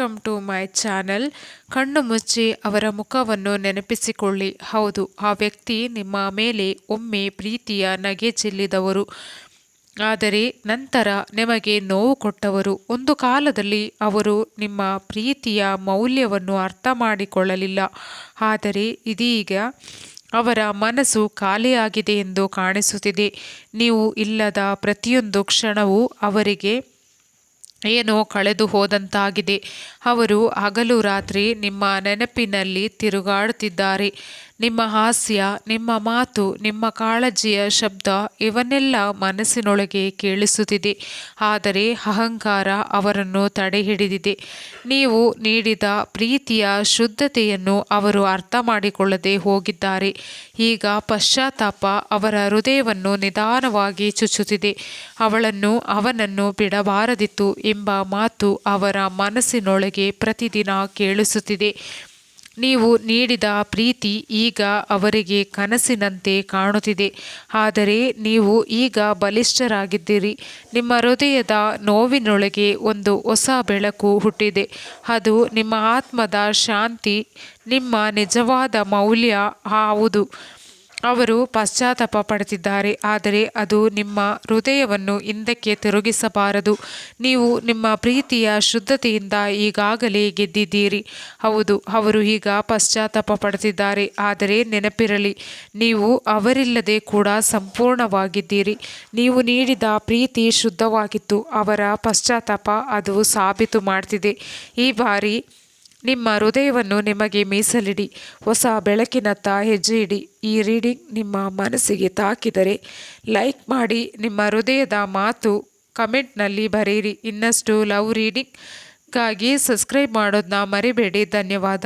Welcome to my channel ಕಣ್ಣು ಮುಚ್ಚಿ ಅವರ ಮುಖವನ್ನು ನೆನಪಿಸಿಕೊಳ್ಳಿ. ಹೌದು, ಆ ವ್ಯಕ್ತಿ ನಿಮ್ಮ ಮೇಲೆ ಒಮ್ಮೆ ಪ್ರೀತಿಯ ನಗೆ ಚೆಲ್ಲಿದವರು. ಆದರೆ ನಂತರ ನಿಮಗೆ ನೋವು ಕೊಟ್ಟವರು. ಒಂದು ಕಾಲದಲ್ಲಿ ಅವರು ನಿಮ್ಮ ಪ್ರೀತಿಯ ಮೌಲ್ಯವನ್ನು ಅರ್ಥ ಮಾಡಿಕೊಳ್ಳಲಿಲ್ಲ. ಆದರೆ ಇದೀಗ ಅವರ ಮನಸ್ಸು ಖಾಲಿಯಾಗಿದೆ ಎಂದು ಕಾಣಿಸುತ್ತಿದೆ. ನೀವು ಇಲ್ಲದ ಪ್ರತಿಯೊಂದು ಕ್ಷಣವೂ ಅವರಿಗೆ ಏನೋ ಕಳೆದು ಹೋದಂತಾಗಿದೆ. ಅವರು ಹಗಲು ರಾತ್ರಿ ನಿಮ್ಮ ನೆನಪಿನಲ್ಲಿ ತಿರುಗಾಡುತ್ತಿದ್ದಾರೆ. ನಿಮ್ಮ ಹಾಸ್ಯ, ನಿಮ್ಮ ಮಾತು, ನಿಮ್ಮ ಕಾಳಜಿಯ ಶಬ್ದ ಇವನ್ನೆಲ್ಲ ಮನಸ್ಸಿನೊಳಗೆ ಕೇಳಿಸುತ್ತಿದೆ. ಆದರೆ ಅಹಂಕಾರ ಅವರನ್ನು ತಡೆಹಿಡಿದಿದೆ. ನೀವು ನೀಡಿದ ಪ್ರೀತಿಯ ಶುದ್ಧತೆಯನ್ನು ಅವರು ಅರ್ಥ ಮಾಡಿಕೊಳ್ಳದೆ ಹೋಗಿದ್ದಾರೆ. ಈಗ ಪಶ್ಚಾತ್ತಾಪ ಅವರ ಹೃದಯವನ್ನು ನಿಧಾನವಾಗಿ ಚುಚ್ಚುತ್ತಿದೆ. ಅವಳನ್ನು ಅವನನ್ನು ಬಿಡಬಾರದಿತ್ತು ಎಂಬ ಮಾತು ಅವರ ಮನಸ್ಸಿನೊಳಗೆ ಪ್ರತಿದಿನ ಕೇಳಿಸುತ್ತಿದೆ. ನೀವು ನೀಡಿದ ಪ್ರೀತಿ ಈಗ ಅವರಿಗೆ ಕನಸಿನಂತೆ ಕಾಣುತ್ತಿದೆ. ಆದರೆ ನೀವು ಈಗ ಬಲಿಷ್ಠರಾಗಿದ್ದೀರಿ. ನಿಮ್ಮ ಹೃದಯದ ನೋವಿನೊಳಗೆ ಒಂದು ಹೊಸ ಬೆಳಕು ಹುಟ್ಟಿದೆ. ಅದು ನಿಮ್ಮ ಆತ್ಮದ ಶಾಂತಿ, ನಿಮ್ಮ ನಿಜವಾದ ಮೌಲ್ಯ ಹೌದು. ಅವರು ಪಶ್ಚಾತ್ತಾಪ ಪಡುತ್ತಿದ್ದಾರೆ, ಆದರೆ ಅದು ನಿಮ್ಮ ಹೃದಯವನ್ನು ಹಿಂದಕ್ಕೆ ತಿರುಗಿಸಬಾರದು. ನೀವು ನಿಮ್ಮ ಪ್ರೀತಿಯ ಶುದ್ಧತೆಯಿಂದ ಈಗಾಗಲೇ ಗೆದ್ದಿದ್ದೀರಿ. ಹೌದು, ಅವರು ಈಗ ಪಶ್ಚಾತ್ತಾಪ ಪಡುತ್ತಿದ್ದಾರೆ, ಆದರೆ ನೆನಪಿರಲಿ, ನೀವು ಅವರಿಲ್ಲದೆ ಕೂಡ ಸಂಪೂರ್ಣವಾಗಿದ್ದೀರಿ. ನೀವು ನೀಡಿದ ಪ್ರೀತಿ ಶುದ್ಧವಾಗಿತ್ತು, ಅವರ ಪಶ್ಚಾತ್ತಾಪ ಅದು ಸಾಬೀತು ಮಾಡ್ತಿದೆ. ಈ ಬಾರಿ ನಿಮ್ಮ ಹೃದಯವನ್ನು ನಿಮಗೆ ಮೀಸಲಿಡಿ. ಹೊಸ ಬೆಳಕಿನತ್ತ ಹೆಜ್ಜೆ ಇಡಿ ಈ ರೀಡಿಂಗ್ ನಿಮ್ಮ ಮನಸ್ಸಿಗೆ ತಾಕಿದರೆ ಲೈಕ್ ಮಾಡಿ. ನಿಮ್ಮ ಹೃದಯದ ಮಾತು ಕಮೆಂಟ್ನಲ್ಲಿ ಬರೆಯಿರಿ. ಇನ್ನಷ್ಟು ಲವ್ ರೀಡಿಂಗ್ಗಾಗಿ ಸಬ್ಸ್ಕ್ರೈಬ್ ಮಾಡೋದನ್ನ ಮರಿಬೇಡಿ. ಧನ್ಯವಾದ.